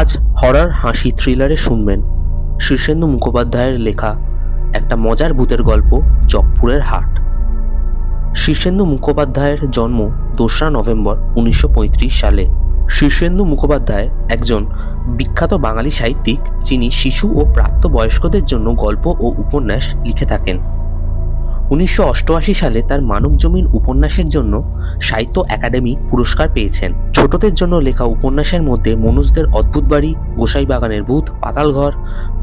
আজ হরর হাসি থ্রিলারে শুনবেন শীর্ষেন্দু মুখোপাধ্যায়ের লেখা একটা মজার ভূতের গল্প জগপুরের হাট। শীর্ষেন্দু মুখোপাধ্যায়ের জন্ম দোসরা নভেম্বর উনিশশো পঁয়ত্রিশ সালে। শীর্ষেন্দু মুখোপাধ্যায় একজন বিখ্যাত বাঙালি সাহিত্যিক, যিনি শিশু ও প্রাপ্তবয়স্কদের জন্য গল্প ও উপন্যাস লিখে থাকেন। উনিশশো অষ্টআশি সালে তার মানব জমিন উপন্যাসের জন্য সাহিত্য একাডেমি পুরস্কার পেয়েছেন। ছোটদের জন্য লেখা উপন্যাসের মধ্যে মনোজদের অদ্ভুত বাড়ি, গোসাই বাগানের ভূত পাতালঘর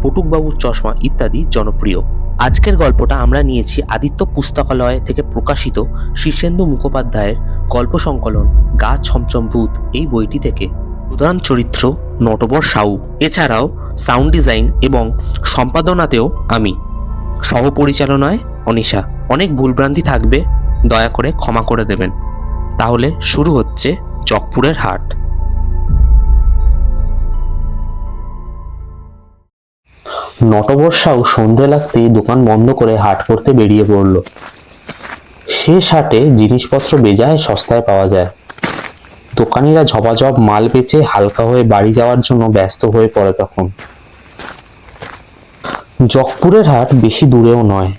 পটুকবাবুর চশমা ইত্যাদি জনপ্রিয়। আজকের গল্পটা আমরা নিয়েছি আদিত্য পুস্তকালয় থেকে প্রকাশিত শীর্ষেন্দু মুখোপাধ্যায়ের গল্প সংকলন, গা ছমছম ভূত, এই বইটি থেকে। প্রধান চরিত্র নটবর সাউ। এছাড়াও সাউন্ড ডিজাইন এবং সম্পাদনাতেও আমি। সহপরিচালনায় অনিশা, অনেক ভুলভ্রান্তি থাকবে, দয়া করে ক্ষমা করে দেবেন। তাহলে শুরু হচ্ছে চকপুরের হাট। নটবর্ষাও সন্ধে লাগতেই দোকান বন্ধ করে হাট করতে বেরিয়ে পড়ল। শেষ হাটে জিনিসপত্র বেজায় সস্তায় পাওয়া যায়। দোকানিরা ঝপাঝপ মাল বেচে হালকা হয়ে বাড়ি যাওয়ার জন্য ব্যস্ত হয়ে পড়ে তখন। জগপুরের হাট বেশি দূরেও নয়।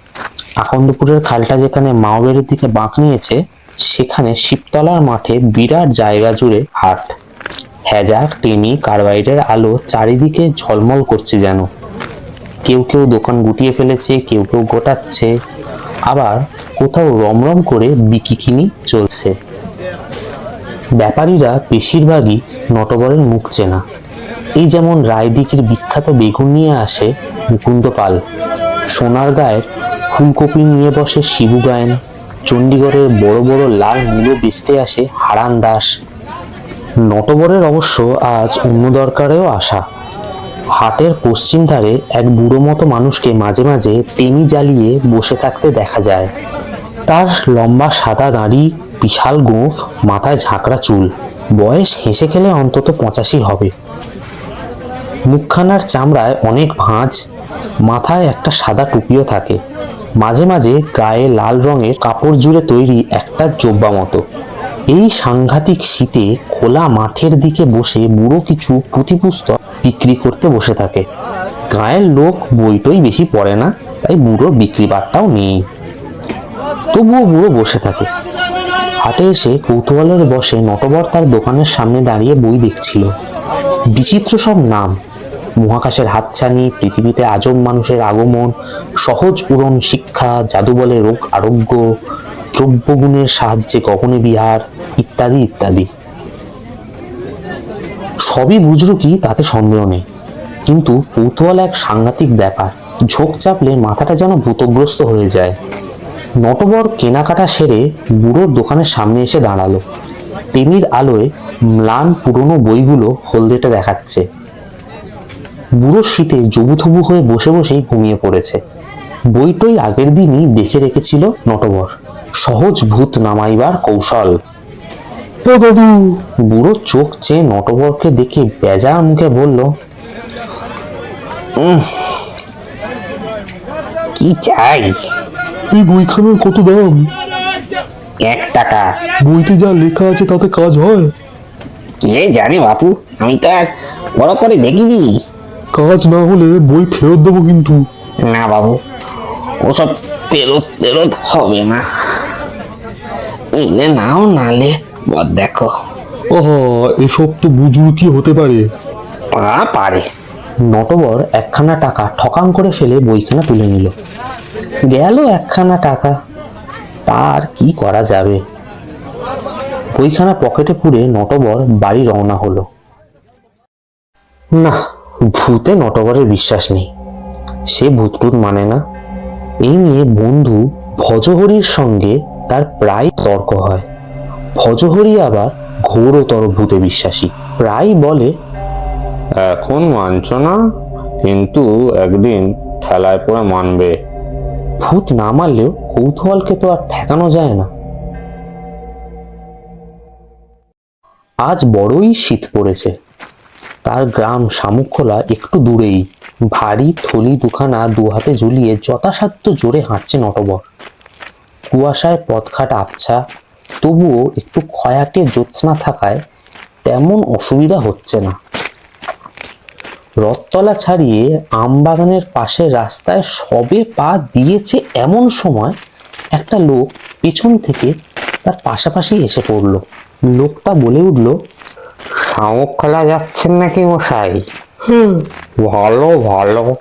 আকন্দপুরের খালটা যেখানে মাওবেরের দিকে বাঁক নিয়েছে, সেখানে শিবতলার মাঠে বিরাট জায়গা জুড়ে হাট। হ্যাজাক টেনি, কার্বাইডের আলো চারিদিকে ঝলমল করছে যেন। কেউ কেউ দোকান গুটিয়ে ফেলেছে, কেউ কেউ গোটাচ্ছে। আবার কোথাও রমরম করে বিকিকিনি চলছে। ব্যাপারীরা বেশিরভাগই নটবরের মুখ চেনা। এই যেমন রায়দিঘির বিখ্যাত বেগুন নিয়ে আসে মুকুন্দ পাল সোনার গায়ের ফুলকপি নিয়ে বসে শিবু গায়েন, চণ্ডীগড়ের বড় বড় লাল মূলো বেচতে আসে হারান দাস। নটবরের অবশ্য আজ অন্য দরকারেও আসা হাটের পশ্চিম ধারে এক বুড়ো মতো মানুষকে মাঝে মাঝে টেনি জ্বালিয়ে বসে থাকতে দেখা যায়। তার লম্বা সাদা দাড়ি, বিশাল গোঁফ, মাথায় ঝাঁকড়া চুল। বয়স হেসে খেলে অন্তত পঁচাশি হবে। মুখখানার চামড়ায় অনেক ভাঁজ, মাথায় একটা সাদা টুপিও থাকে। মাঝে মাঝে গায়ে লাল রঙের কাপড় জুড়ে তৈরি একটা জোব্বা মতো। এই সাংঘাতিক শীতে খোলা মাঠের দিকে বসে বুড়ো কিছু পুঁথিপুস্তক বিক্রি করতে বসে থাকে। গায়ের লোক বইটই বেশি পড়ে না, তাই বুড়োর বিক্রি বাট্টাও নেই। তবুও বুড়ো বসে থাকে। হাটে এসে কৌতূহলের বসে নটবর তার দোকানের সামনে দাঁড়িয়ে বই দেখছিল। বিচিত্র সব নাম। মহাকাশের হাতছানি, পৃথিবীতে আজব মানুষের আগমন, সহজ উড়ন শিক্ষা, জাদু বলে রোগ আরোগ্য, দ্রব্যগুণের সাহায্যে গগনে বিহার, ইত্যাদি ইত্যাদি। সবই বুঝলো কি, তাতে সন্দেহ নেই। কিন্তু কৌতূহল এক সাংঘাতিক ব্যাপার। ঝোঁক চাপলে মাথাটা যেন ভূতগ্রস্ত হয়ে যায়। নটবর কেনাকাটা সেরে বুড়োর দোকানের সামনে এসে দাঁড়াল। টেনির আলোয় ম্লান পুরনো বইগুলো হলদেটে দেখাচ্ছে। বুড়ো শীতে জবুথবু হয়ে বসে বসেই ঘুমিয়ে পড়েছে। বইটই আগের দিনই দেখে রেখেছিল নটবর। সহজ ভূত নামাইবার কৌশল। দাদু! বুড়ো চোখ চেয়ে নটবরকে দেখে বেজা মুখে বলল "উম, কি চাই? এই বইখানার কত দাম? এক টাকা। বইতে যা লেখা আছে তাতে কাজ হয়? কে জানে বাপু আমি তো আর বড় করে দেখিনি। কাজ না হলে বই ফেরত দেবো কিন্তু। না বাবু ওসব ফেরত ফেরত হবে না। নিলে নাও নালে বদ দেখো। আহা এসব তো কি হতে পারে। পা পারে। নটবর একখানা টাকা ঠকাং করে ফেলে বইখানা তুলে নিল। গেল একখানা টাকা। তার কি করা যাবে? বইখানা পকেটে পুরে নটবর বাড়ি রওনা হলো। না ভূতে নটবরের বিশ্বাস নেই। সে ভূতটুত মানে না। এই নিয়ে বন্ধু ভজহরির সঙ্গে তার প্রায় তর্ক হয়। ভজহরি আবার ঘোরতর ভূতে বিশ্বাসী। প্রায় বলে, এখন মানছ না, কিন্তু একদিন ঠেলায় পড়ে মানবে। ভূত না মারলেও কৌতূহলকে তো আর ঠেকানো যায় না। আজ বড়ই শীত পড়েছে। তার গ্রাম শামুকখোলা একটু দূরেই। ভারী থলি দুখানা দুহাতে ঝুলিয়ে যথাসাধ্য জোরে হাঁটছে নটবর কুয়াশায় পথঘাট আবছা, তবুও একটু ক্ষয়াকে জ্যোৎস্না থাকায় তেমন অসুবিধা হচ্ছে না। রথতলা ছাড়িয়ে আমবাগানের পাশের রাস্তায় সবে পা দিয়েছে এমন সময় একটা লোক পেছন থেকে তার পাশাপাশি এসে পড়ল। লোকটা বলে উঠল শামুক খোলা যাচ্ছেন নাকি মশাই? হ্যাঁ ভালো ভালো।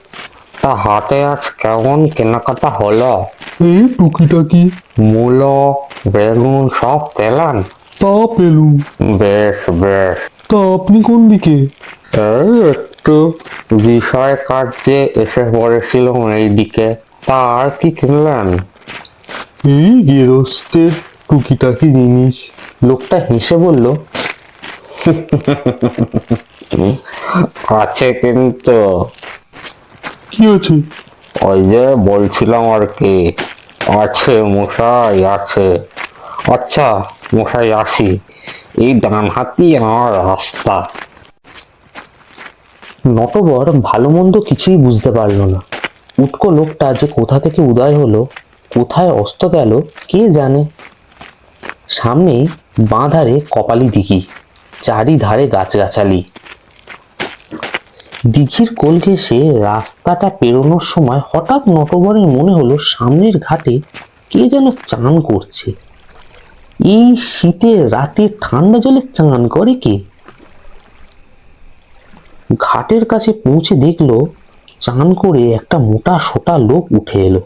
তা হাটে আজ কেমন কেনাকাটা হলো? এই টুকিটাকি। মূলো বেগুন সব পেলেন? তা পেলুম। বেশ বেশ। তা আপনি কোন দিকে? এই একটু বিষয় কার্যে এসে পড়েছিলাম এইদিকে। তা আর কি কিনলেন? এই গেরস্তের টুকিটাকি জিনিস। লোকটা হেসে বলল আছে কিন্তু। কি আছে? ওই যে বলছিলাম আর কি আছে মশাই আছে। আচ্ছা মশাই আসি। এই ডান হাতি আমার রাস্তা। নটবর ভালো মন্দ কিছুই বুঝতে পারল না। উটকো লোকটা যে কোথা থেকে উদয় হলো কোথায় অস্ত গেল কে জানে? সামনেই বাঁধারে কপালি দিঘি। চারিধারে গাছগাছালি। দিঘির কোল ঘেঁষে রাস্তাটা পেরোনোর সময় হঠাৎ নটবরের মনে হলো সামনের ঘাটে কে যেন চান করছে। এই শীতের রাতে ঠান্ডা জলে চান করে কে? ঘাটের কাছে পৌঁছে দেখল, চান করে একটা মোটা সোটা লোক উঠে এলো।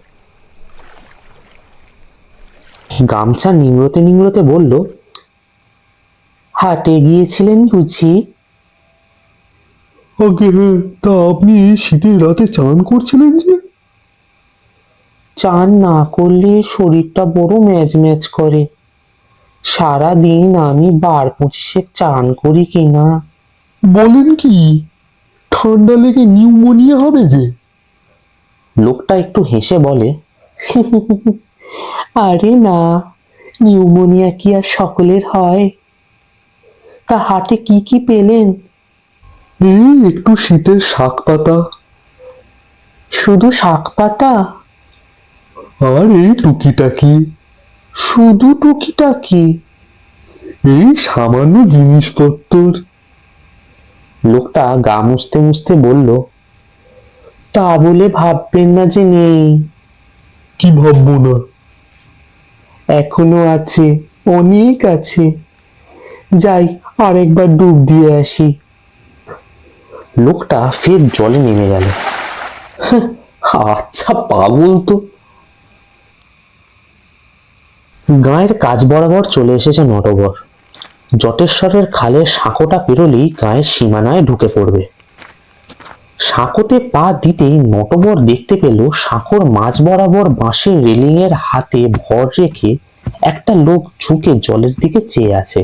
গামছা নিংড়তে নিংড়তে বলল হাটে গিয়েছিলেন বুঝি? আগে হ্যাঁ তা আপনি শীতের রাতে চান করছিলেন যে? চান না করলে শরীরটা বড় ম্যাজ ম্যাজ করে। সারা দিন আমি বার পঁচিশে চান করি কিনা? বলেন কি ঠান্ডা লেগে নিউমোনিয়া হবে যে? লোকটা একটু হেসে বলে আরে না নিউমোনিয়া কি আর সকলের হয়? তা হাটে কি কি পেলেন? এই একটু শীতের শাক পাতা। শুধু শাক পাতা? আর এই টুকিটাকি শুধু টুকিটাকি এই সামান্য জিনিসপত্র লোকটা গা মুছতে মুছতে বলল তা বলে ভাববেন না যে নেই। কি ভাববো না? এখনও আছে অনেক আছে। যাই আরেকবার ডুব দিয়ে আসি। লোকটা ফের জলে নেমে গেল। হ্যাঁ, আচ্ছা পাগল তো। গায়ের কাজ বরাবর চলে এসেছে নটবর জটেশ্বরের খালের সাঁকোটা পেরোলেই গায়ের সীমানায় ঢুকে পড়বে। সাঁকোতে পা দিতেই নটবর দেখতে পেল সাঁকোর মাঝ বরাবর বাঁশের রেলিংয়ের হাতে ভর রেখে একটা লোক ঝুঁকে জলের দিকে চেয়ে আছে।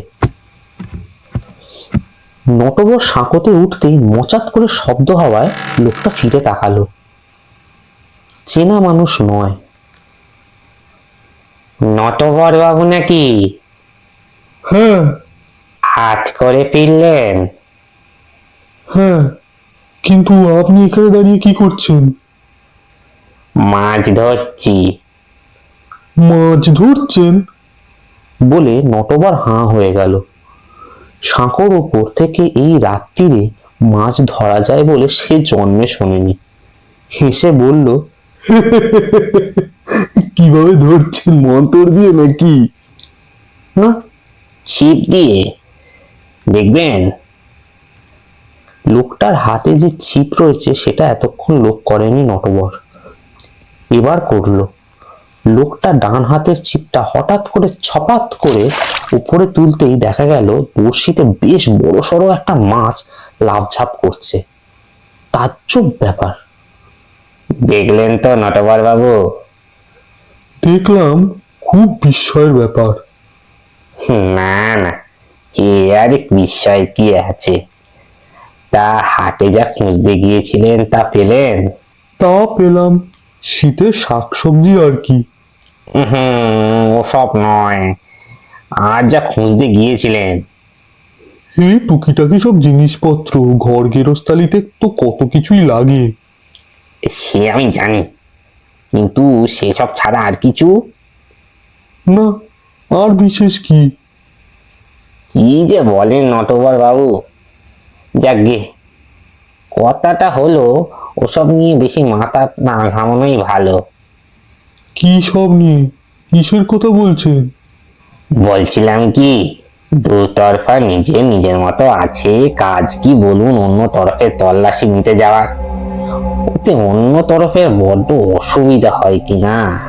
নটবর সাঁকোতে উঠতেই মোচাত করে শব্দ হওয়ায় লোকটা ফিরে তাকালো। চেনা মানুষ নয়। নটবর বাবু নাকি? হ্যাঁ। হাত করে ফিরলেন। হ্যাঁ কিন্তু আপনি এখানে দাঁড়িয়ে কি করছেন? মাছ ধরছি। মাছ ধরছেন? বলে নটবার হাঁ হয়ে গেল। সাঁকোর ওপর থেকে এই রাত্রিরে মাছ ধরা যায় বলে সে জন্মে শোনেনি। হেসে বলল, কীভাবে ধরছেন মন্তর দিয়ে নাকি? না, ছিপ দিয়ে। দেখবেন, লোকটার হাতে যে ছিপ রয়েছে সেটা এতক্ষণ লোক করেনি নটবর। এবার করল লোকটা ডান হাতের ছিপটা হঠাৎ করে ছপাত করে উপরে তুলতেই দেখা গেল বড়শিতে বেশ বড় সড়ো একটা মাছ লাভঝাপ করছে। তাজ্জব ব্যাপার। দেখলেন তো নটবর বাবু? দেখলাম খুব বিস্ময়ের ব্যাপার। না না এ আর বিষয় কি আছে? তা হাটে যা খুঁজতে গিয়েছিলেন তা পেলেন? তা পেলাম। শীতের শাকসবজি আর কি? হুম ওসব নয়। আর যা খুঁজতে গিয়েছিলেন। এই টুকিটাকি সব জিনিসপত্র ঘর গেরস্তালিতে তো কত কিছুই লাগে। সে আমি জানি কিন্তু সেসব ছাড়া আর কিছু? না আর বিশেষ কি? কি যে বলেন নটবর বাবু যাক গে কথাটা হলো ওসব নিয়ে বেশি মাথা না ঘামানোই ভালো। কি সব নিয়ে? কিসের কথা বলছেন? বলছিলাম কি দুতরফা নিজে নিজের মতো আছে কাজ কি বলুন অন্য তরফে তল্লাশি নিতে যাওয়া। ওতে অন্য তরফের বড্ড অসুবিধা হয় কি না?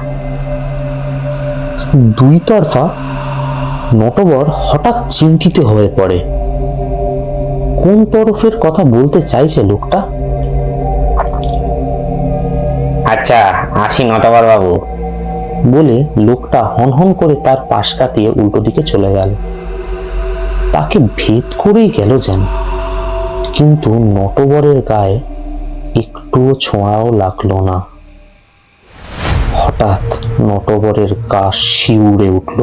দুই তরফা নটবর হঠাৎ চিন্তিত হয়ে পড়ে। কোন তরফের কথা বলতে চাইছে লোকটা? আচ্ছা আসি নটবর বাবু। বলে লোকটা হনহন করে তার পাশ কাটিয়ে উল্টো দিকে চলে গেল। তাকে ভেদ করেই গেল যেন। কিন্তু নটবরের গায়ে একটুও ছোঁয়াও লাগল না। হঠাৎ নটবরের গা শিউরে উঠল।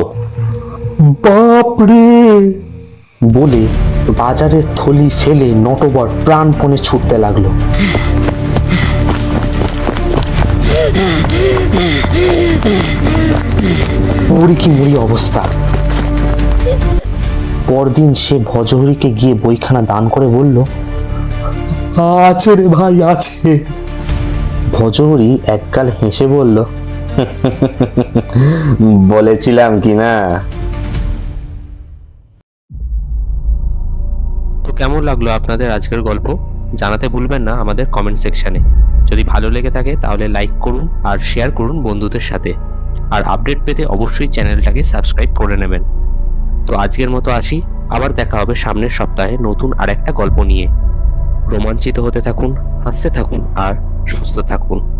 বাপরে! বলে বাজারের থলি ফেলে নটবর প্রাণপণে ছুটতে লাগল। মুড়ি কি মুড়ি অবস্থা? পরদিন সে ভজহরিকে গিয়ে বইখানা দান করে বলল আছে রে ভাই আছে। ভজহরি একগাল হেসে বলল বলেছিলাম কি না? তো কেমন লাগল আপনাদের আজকের গল্প? জানাতে ভুলবেন না আমাদের কমেন্ট সেকশনে যদি ভালো লেগে থাকে তাহলে লাইক করুন আর শেয়ার করুন বন্ধুদের সাথে। আর আপডেট পেতে অবশ্যই চ্যানেলটাকে সাবস্ক্রাইব করে নেবেন। তো আজকের মতো আসি, আবার দেখা হবে সামনের সপ্তাহে নতুন আরেকটা গল্প নিয়ে। রোমাঞ্চিত হতে থাকুন, হাসতে থাকুন আর সুস্থ থাকুন।